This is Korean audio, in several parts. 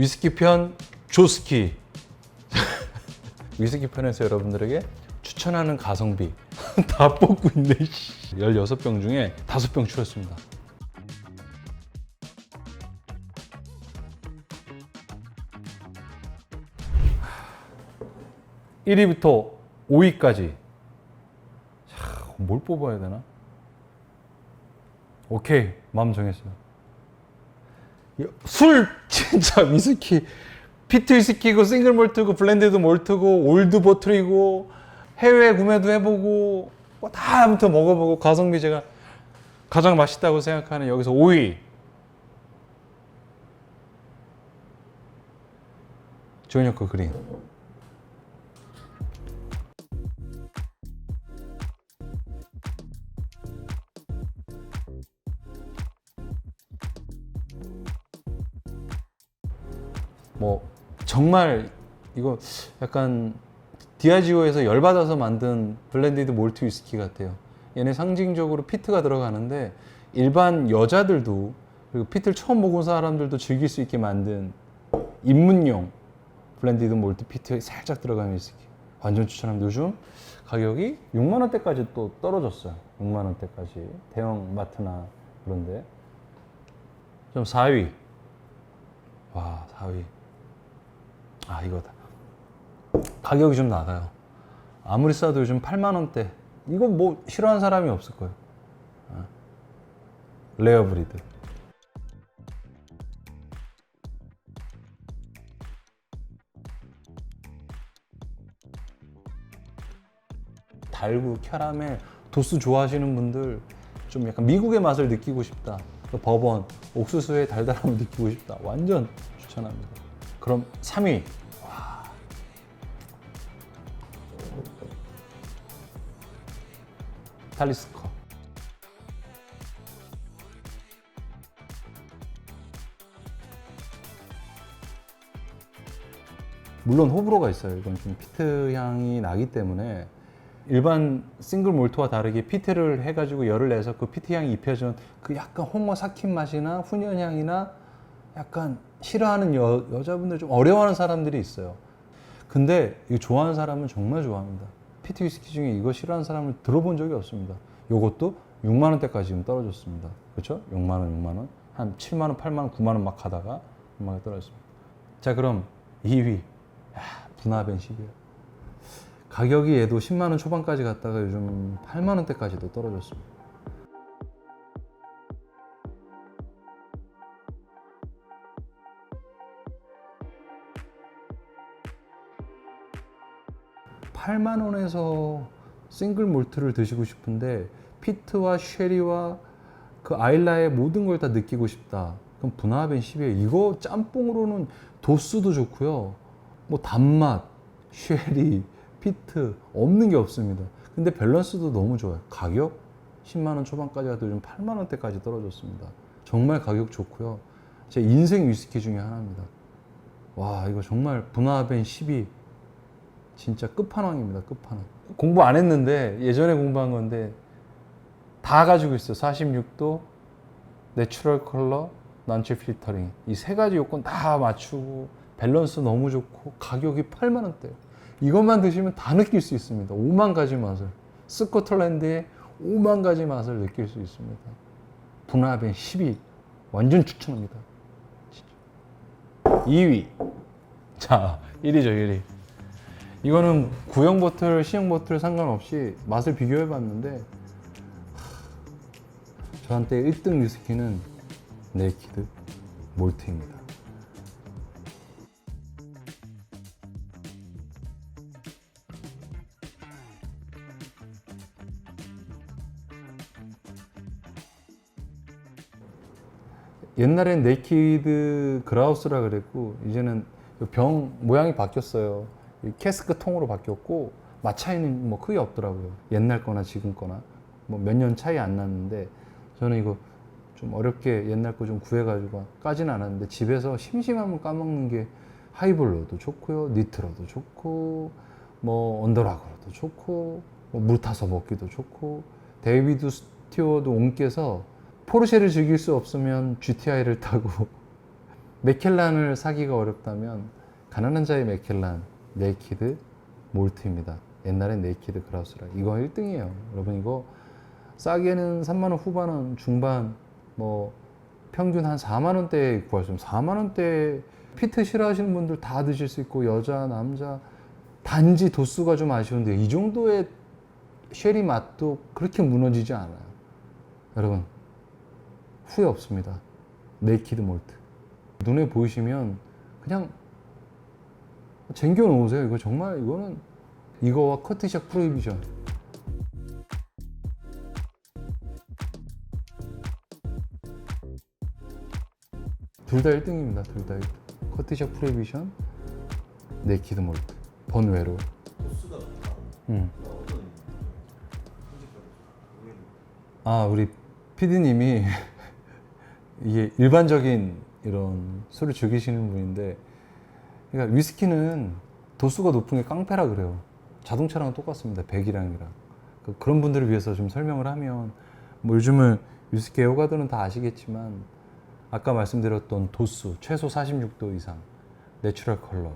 위스키 편 조스키 위스키 편에서 여러분들에게 추천하는 가성비 다 뽑고 있네 씨. 16병 중에 5병 추렸습니다 1위부터 5위까지 뭘 뽑아야 되나? 오케이 마음 정했어요 술 진짜 위스키. 피트 위스키고 싱글 몰트고 블렌디드 몰트고 올드 보틀이고 해외 구매도 해보고 뭐다 아무튼 먹어보고 가성비 제가 가장 맛있다고 생각하는 여기서 5위 조현혁 그린 뭐 정말 이거 약간 디아지오에서 열받아서 만든 블렌디드 몰트 위스키 같아요. 얘네 상징적으로 피트가 들어가는데 일반 여자들도 그리고 피트를 처음 먹은 사람들도 즐길 수 있게 만든 입문용 블렌디드 몰트 피트에 살짝 들어가는 위스키. 완전 추천합니다. 요즘 가격이 6만 원대까지 또 떨어졌어요. 6만 원대까지 대형 마트나 그런데 좀 4위. 와 4위. 아 이거다. 가격이 좀 나가요. 아무리 싸도 요즘 8만 원대. 이거 뭐 싫어하는 사람이 없을 거예요. 아. 레어 브리드. 달고 캐러멜 도수 좋아하시는 분들 좀 약간 미국의 맛을 느끼고 싶다. 그 버번 옥수수의 달달함을 느끼고 싶다. 완전 추천합니다. 그럼 3위 탈리스커. 물론 호불호가 있어요. 이건 좀 피트 향이 나기 때문에 일반 싱글 몰트와 다르게 피트를 해가지고 열을 내서 그 피트 향이 입혀진 그 약간 홍어 삭힌 맛이나 훈연 향이나 약간 싫어하는 여, 여자분들 좀 어려워하는 사람들이 있어요. 근데 이거 좋아하는 사람은 정말 좋아합니다. 피트 위스키 중에 이거 싫어하는 사람을 들어본 적이 없습니다. 요것도 6만 원대까지 지금 떨어졌습니다. 그렇죠? 6만 원, 6만 원. 한 7만 원, 8만 원, 9만 원 막 가다가 6만 원 떨어졌습니다. 자, 그럼 2위. 야, 분화벤 10이에요. 가격이 얘도 10만 원 초반까지 갔다가 요즘 8만 원대까지도 떨어졌습니다. 팔만 원에서 싱글 몰트를 드시고 싶은데 피트와 쉐리와 그 아일라의 모든 걸 다 느끼고 싶다. 그럼 분화벤 10이에요. 이거 짬뽕으로는 도수도 좋고요. 뭐 단맛, 쉐리, 피트 없는 게 없습니다. 근데 밸런스도 너무 좋아요. 가격 10만 원 초반까지 가도 요즘 8만 원대까지 떨어졌습니다. 정말 가격 좋고요. 제 인생 위스키 중에 하나입니다. 와 이거 정말 분화벤 12 진짜 끝판왕입니다. 끝판왕. 공부 안 했는데 예전에 공부한 건데 다 가지고 있어. 46도, 내추럴 컬러, 난체 필터링. 이 세 가지 요건 다 맞추고 밸런스 너무 좋고 가격이 8만 원대. 이것만 드시면 다 느낄 수 있습니다. 5만 가지 맛을. 스코틀랜드의 5만 가지 맛을 느낄 수 있습니다. 분화벤 12 완전 추천합니다. 진짜. 2위. 자, 1위죠, 1위. 이거는 구형 보틀, 시형 보틀 상관없이 맛을 비교해 봤는데 저한테 1등 위스키는 네이키드 몰트입니다. 옛날엔 네이키드 그라우스라 그랬고 이제는 병 모양이 바뀌었어요. 이 캐스크 통으로 바뀌었고 맛 차이는 뭐 크게 없더라고요. 옛날 거나 지금 거나 뭐 몇 년 차이 안 났는데 저는 이거 좀 어렵게 옛날 거 좀 구해가지고 까지는 않았는데 집에서 심심하면 까먹는 게 하이볼로도 좋고요, 니트로도 좋고 뭐 언더락으로도 좋고 뭐 물 타서 먹기도 좋고 데이비드 스튜어드 옹께서 포르쉐를 즐길 수 없으면 GTI를 타고 맥켈란을 사기가 어렵다면 가난한 자의 맥켈란 네이키드 몰트입니다. 옛날엔 네이키드 그라우스라 이거 1등이에요. 여러분 이거 싸게는 3만 원 후반은 중반 뭐 평균 한 4만 원대에 구할 수 있는 4만 원대 피트 싫어하시는 분들 다 드실 수 있고 여자 남자 단지 도수가 좀 아쉬운데 이 정도의 쉐리 맛도 그렇게 무너지지 않아요. 여러분 후회 없습니다. 네이키드 몰트 눈에 보이시면 그냥 쟁겨 놓으세요. 이거 정말 이거는 이거와 커트샥 프로히비전 둘다 1등입니다. 둘 다 1등. 커트샥 프로히비전 네이키드 몰트 번외로 높다. 음. 아 우리 PD님이 이게 일반적인 이런 술을 즐기시는 분인데 그러니까 위스키는 도수가 높은 게 깡패라 그래요. 자동차랑 똑같습니다. 배기량이랑. 그- 그런 분들을 위해서 좀 설명을 하면 뭐 요즘은 위스키 애호가들은 다 아시겠지만 아까 말씀드렸던 도수 최소 46도 이상 내추럴 컬러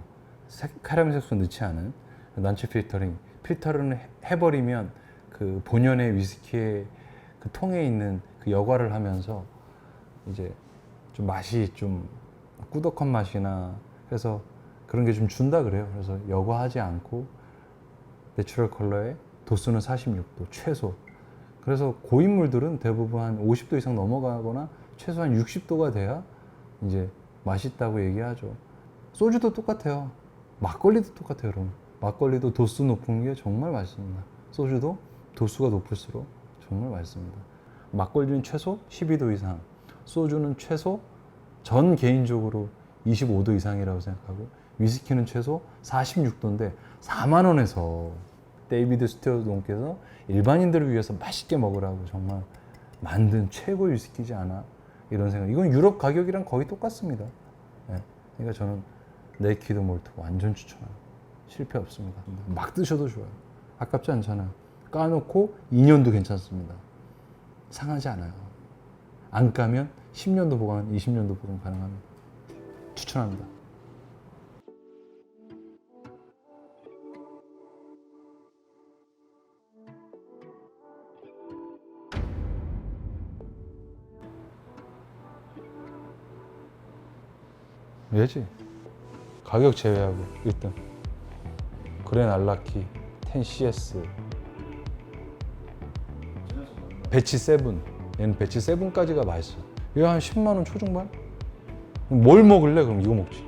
색, 카라멜 색소 넣지 않은 난치 필터링 필터를 해- 해버리면 그 본연의 위스키의 그 통에 있는 그 여과를 하면서 이제 좀 맛이 좀 꾸덕한 맛이나 그래서 그런 게 좀 준다 그래요. 그래서 여과하지 않고 내추럴 컬러에 도수는 46도 최소. 그래서 고인물들은 대부분 한 50도 이상 넘어가거나 최소한 60도가 돼야 이제 맛있다고 얘기하죠. 소주도 똑같아요. 막걸리도 똑같아요, 여러분. 막걸리도 도수 높은 게 정말 맛있습니다. 소주도 도수가 높을수록 정말 맛있습니다. 막걸리는 최소 12도 이상, 소주는 최소 전 개인적으로 25도 이상이라고 생각하고 위스키는 최소 46도인데 4만 원에서 데이비드 스튜어트 동께서 일반인들을 위해서 맛있게 먹으라고 정말 만든 최고 위스키지 않아 이런 생각. 이건 유럽 가격이랑 거의 똑같습니다. 예. 그러니까 저는 네이키드 몰트 완전 추천합니다. 실패 없습니다. 막 드셔도 좋아요. 아깝지 않잖아요. 까놓고 2년도 괜찮습니다. 상하지 않아요. 안 까면 10년도 보관, 20년도 보관 가능합니다. 추천합니다. 왜지? 가격 제외하고 1등. 그랜 알라키 10CS 배치 7 얘는 배치 7까지가 맛있어 이거 한 10만 원 초중반? 뭘 먹을래? 그럼 이거 먹지